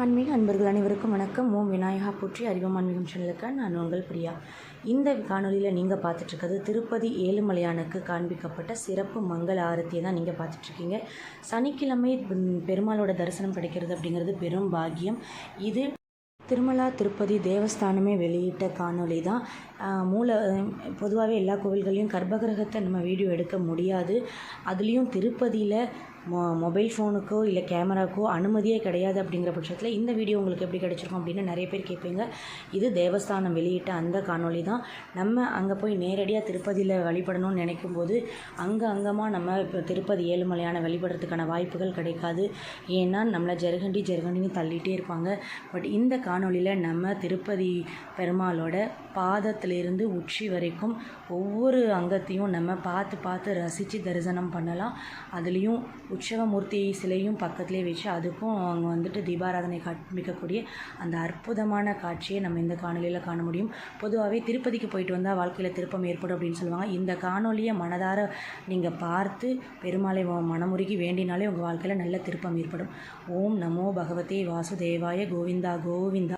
ஆன்மீக அன்பர்கள் அனைவருக்கும் வணக்கம். ஓம் விநாயகா போற்றி அறிவம் ஆன்மீகம் சேனலுக்கு. நான் உங்கள் பிரியா. இந்த காணொலியில் நீங்கள் பார்த்துட்ருக்கிறது திருப்பதி ஏழுமலையானுக்கு காண்பிக்கப்பட்ட சிறப்பு மங்கள ஆரத்தியை தான் நீங்கள் பார்த்துட்ருக்கீங்க. சனிக்கிழமை பெருமாளோட தரிசனம் கிடைக்கிறது அப்படிங்கிறது பெரும் பாக்கியம். இது திருமலா திருப்பதி தேவஸ்தானமே வெளியிட்ட காணொளி தான். மூல பொதுவாகவே எல்லா கோவில்கள்லையும் கர்ப்பகிரகத்தை நம்ம வீடியோ எடுக்க முடியாது. அதுலேயும் திருப்பதியில் மொ மொபைல் ஃபோனுக்கோ இல்லை கேமராக்கோ அனுமதியே கிடையாது அப்படிங்கிற பட்சத்தில் இந்த வீடியோ உங்களுக்கு எப்படி கிடச்சிருக்கும் அப்படின்னு நிறைய பேர் கேட்பீங்க. இது தேவஸ்தானம் வெளியிட்ட அந்த காணொளி தான். நம்ம அங்கே போய் நேரடியாக திருப்பதியில் வழிபடணும்னு நினைக்கும் போது அங்கே அங்கமாக நம்ம இப்போ திருப்பதி ஏழுமலையான வழிபடுறதுக்கான வாய்ப்புகள் கிடைக்காது. ஏன்னா நம்மளை ஜெருகண்டி ஜெருகண்டின்னு தள்ளிகிட்டே இருப்பாங்க. பட் இந்த காணொலியில் நம்ம திருப்பதி பெருமாளோட பாதத்திலிருந்து உச்சி வரைக்கும் ஒவ்வொரு அங்கத்தையும் நம்ம பார்த்து பார்த்து ரசித்து தரிசனம் பண்ணலாம். அதுலேயும் உற்சவமூர்த்தி சிலையும் பக்கத்துலேயே வச்சு அதுக்கும் அவங்க வந்துட்டு தீபாராதனை காண்பிக்கக்கூடிய அந்த அற்புதமான காட்சியை நம்ம இந்த காணொலியில் காண முடியும். பொதுவாகவே திருப்பதிக்கு போயிட்டு வந்தால் வாழ்க்கையில் திருப்பம் ஏற்படும் அப்படின்னு சொல்லுவாங்க. இந்த காணொலியை மனதார நீங்கள் பார்த்து பெருமாளை மனமுருகி வேண்டினாலே உங்கள் வாழ்க்கையில் நல்ல திருப்பம் ஏற்படும். ஓம் நமோ பகவதே வாசுதேவாய கோவிந்தா கோவிந்தா.